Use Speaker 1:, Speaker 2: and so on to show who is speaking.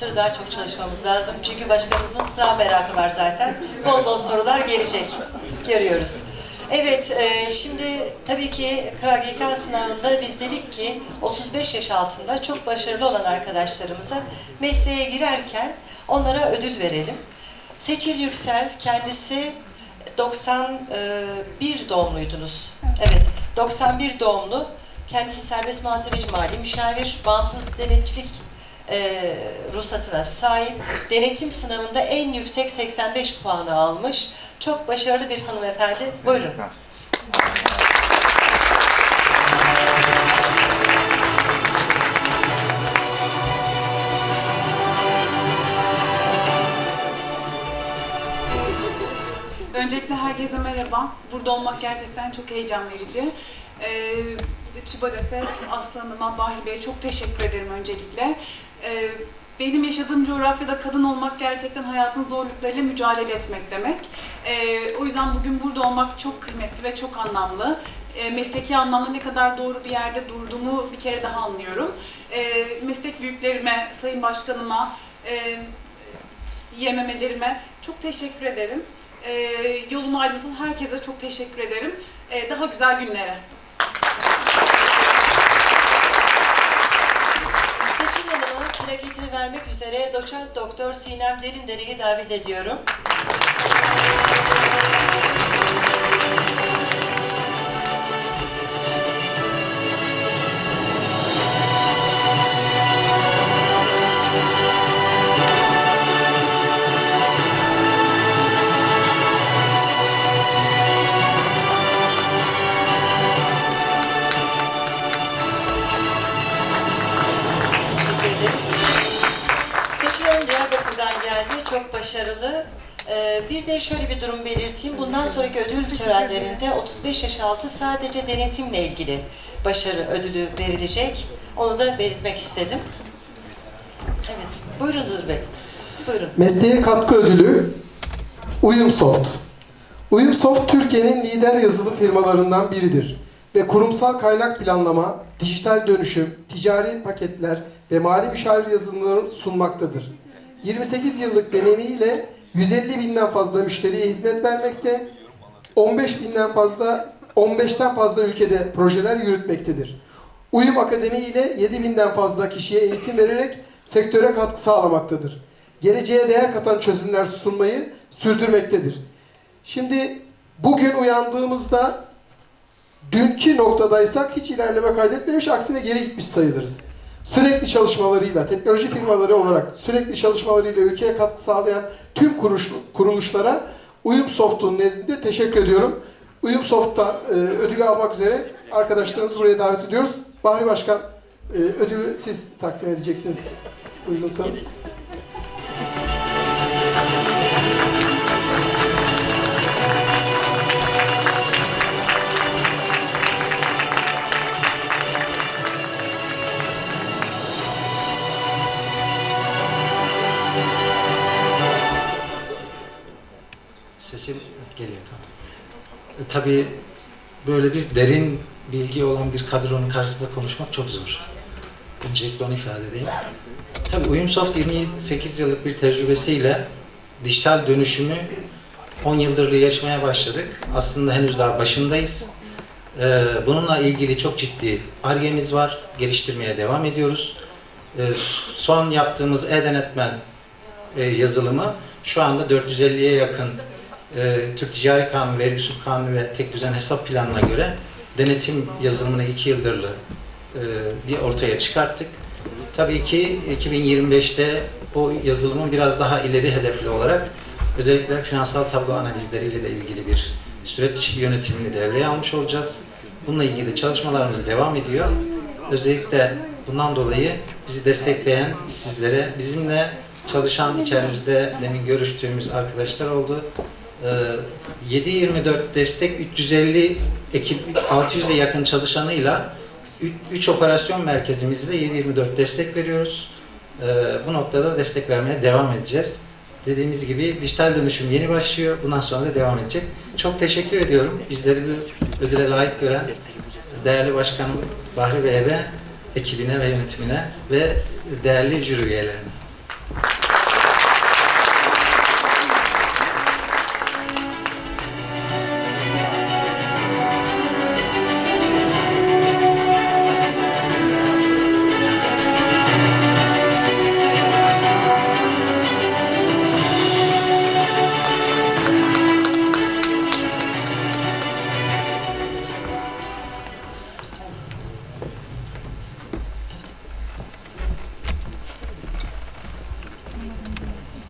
Speaker 1: çalıştır. Daha çok çalışmamız lazım. Çünkü başkanımızın sınav merakı var zaten. Bol bol sorular gelecek. Görüyoruz. Evet, e, şimdi tabii ki KGK sınavında biz dedik ki 35 yaş altında çok başarılı olan arkadaşlarımıza mesleğe girerken onlara ödül verelim. Seçil Yüksel kendisi 91 doğumluydunuz. Evet, 91 doğumlu. Kendisi serbest muhasebeci mali müşavir, bağımsız denetçilik e, ruhsatına sahip. Denetim sınavında en yüksek 85 puanı almış. Çok başarılı bir hanımefendi. Buyurun.
Speaker 2: Öncelikle herkese merhaba. Burada olmak gerçekten çok heyecan verici. Ee, Tuba Depe, Aslı Hanım'a, Bahri Bey'e çok teşekkür ederim öncelikle. Ee, benim yaşadığım coğrafyada kadın olmak gerçekten hayatın zorluklarıyla mücadele etmek demek. Ee, o yüzden bugün burada olmak çok kıymetli ve çok anlamlı. Ee, mesleki anlamda ne kadar doğru bir yerde durduğumu bir kere daha anlıyorum. Ee, meslek büyüklerime, Sayın Başkanıma, e, yememelerime çok teşekkür ederim. Ee, yolumu aydınlatan herkese çok teşekkür ederim. Ee, daha güzel günlere.
Speaker 1: Seçil Hanım'a vermek üzere doçent doktor Sinem Derindere'yi davet ediyorum. Çok başarılı. Ee, Bir de şöyle bir durum belirteyim. Bundan sonraki ödül törenlerinde 35 yaş altı sadece denetimle ilgili başarı ödülü verilecek. Onu da belirtmek istedim. Evet. Buyurun Hızır Bey. Buyurun.
Speaker 3: Mesleğe katkı ödülü Uyumsoft. Uyumsoft Türkiye'nin lider yazılım firmalarından biridir ve kurumsal kaynak planlama, dijital dönüşüm, ticari paketler ve mali müşavir yazılımları sunmaktadır. 28 yıllık deneyimiyle 150 binden fazla müşteriye hizmet vermekte, 15 binden fazla 15'ten fazla ülkede projeler yürütmektedir. Uyum Akademi ile 7 binden fazla kişiye eğitim vererek sektöre katkı sağlamaktadır. Geleceğe değer katan çözümler sunmayı sürdürmektedir. Şimdi bugün uyandığımızda dünkü noktadaysak hiç ilerleme kaydetmemiş, aksine geri gitmiş sayılırız. Sürekli çalışmalarıyla, teknoloji firmaları olarak sürekli çalışmalarıyla ülkeye katkı sağlayan tüm kuruş, kuruluşlara Uyumsoft'un nezdinde teşekkür ediyorum. Uyumsoft'tan e, ödülü almak üzere arkadaşlarımızı buraya davet ediyoruz. Bahri Başkan, e, ödülü siz takdim edeceksiniz uygunsanız.
Speaker 4: Sesim geliyor tamam. E, tabii böyle bir derin bilgi olan bir kadronun karşısında konuşmak çok zor. Öncelikle onu ifade edeyim. Tabii Uyumsoft 28 yıllık bir tecrübesiyle dijital dönüşümü 10 yıldır yaşamaya başladık. Aslında henüz daha başındayız. Ee, bununla ilgili çok ciddi argemiz var. Geliştirmeye devam ediyoruz. Ee, son yaptığımız e-denetmen e, yazılımı şu anda 450'ye yakın e, Türk Ticari Kanunu, Vergi Usul Kanunu ve Tek Düzen Hesap Planı'na göre denetim yazılımını 2 yıldırlı e, bir ortaya çıkarttık. Tabii ki 2025'te o yazılımın biraz daha ileri hedefli olarak özellikle finansal tablo analizleriyle de ilgili bir süreç yönetimini devreye almış olacağız. Bununla ilgili çalışmalarımız devam ediyor. Özellikle bundan dolayı bizi destekleyen sizlere, bizimle çalışan içerimizde demin görüştüğümüz arkadaşlar oldu. Ee, 7-24 destek 350 ekip 600'e yakın çalışanıyla 3 operasyon merkezimizde 7-24 destek veriyoruz. Ee, bu noktada destek vermeye devam edeceğiz. Dediğimiz gibi dijital dönüşüm yeni başlıyor. Bundan sonra da devam edecek. Çok teşekkür ediyorum. Bizleri bu ödüle layık gören değerli başkanım Bahri ve ekibine ve yönetimine ve değerli jüri üyelerine.